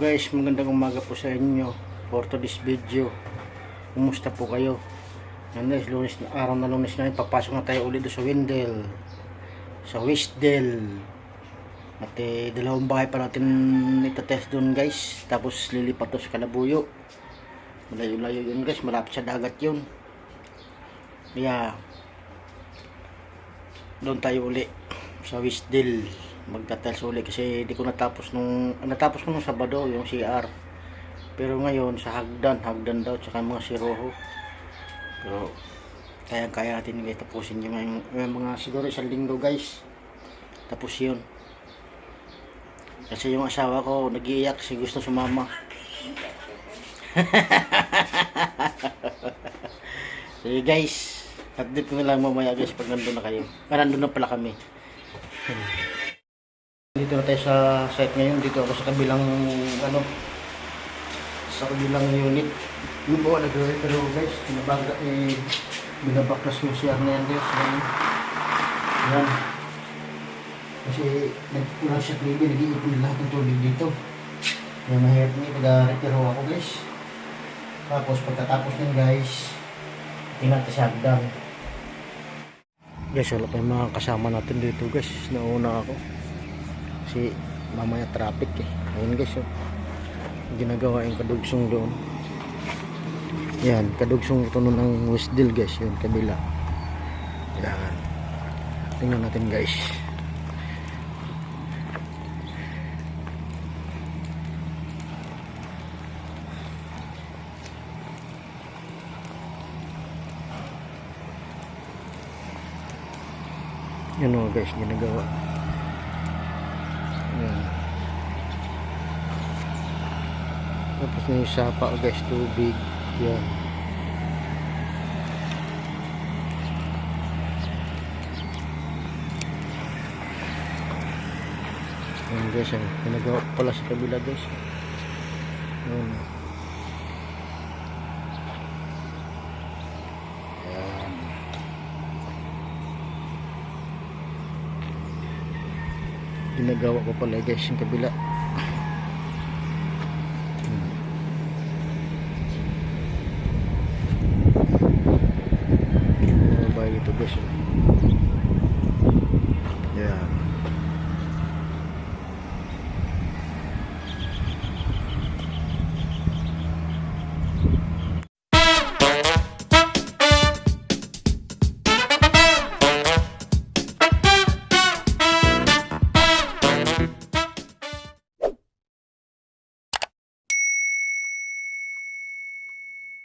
guys, magandang umaga po sa inyo for today's video. Kumusta po kayo? Yan guys, lunes na, araw na lunes na yun, papasok na tayo ulit sa Windel. Sa Wisdel. At eh, dalawang bahay pa natin itatest doon guys. Tapos lilipat sa Kalabuyo. Malayo-layo yun guys, malapit sa dagat yun. Kaya, doon tayo uli sa Wisdel magtatels uli kasi di ko natapos nung natapos ko nung Sabado yung CR pero ngayon sa hagdan hagdan daw tsaka mga siroho. Pero kaya kaya natin guys tapusin yung, yung, yung mga siguro isang linggo guys. Tapos yun. Kasi yung asawa ko nagiiyak kasi gusto sumama. Sige guys. Update ko na lang mamaya guys pag nandun na kayo. Ah, nandun na pala kami dito na tayo sa site ngayon. Dito ako sa kabilang ano sa kabilang unit. Yung po nagre-reparo guys. Binabaga eh binabaklas yung CR na yan guys. Yan. Yan. Kasi nagkulang siya tubig. Nag-iipon lahat ng tubig dito. Kaya mahirap niya. Nag-reparo ako guys. Tapos pagkatapos nun guys, sa hagdan. Guys, wala pa yung mga kasama natin dito guys. Nauna ako kasi mamaya traffic eh. Ayun guys oh. ginagawa yung kadugsong doon. Yan kadugsong ito nun ng Westdale guys. Yun kabila. Yan. Tingnan natin guys. Yun o guys. Ginagawa Tapos na yung sapa guys, tubig. Yan. Ayan guys, ayan. Pinagawa pala sa kabila guys. Ayan. Ayan. ginagawa ko pala guys yung kabila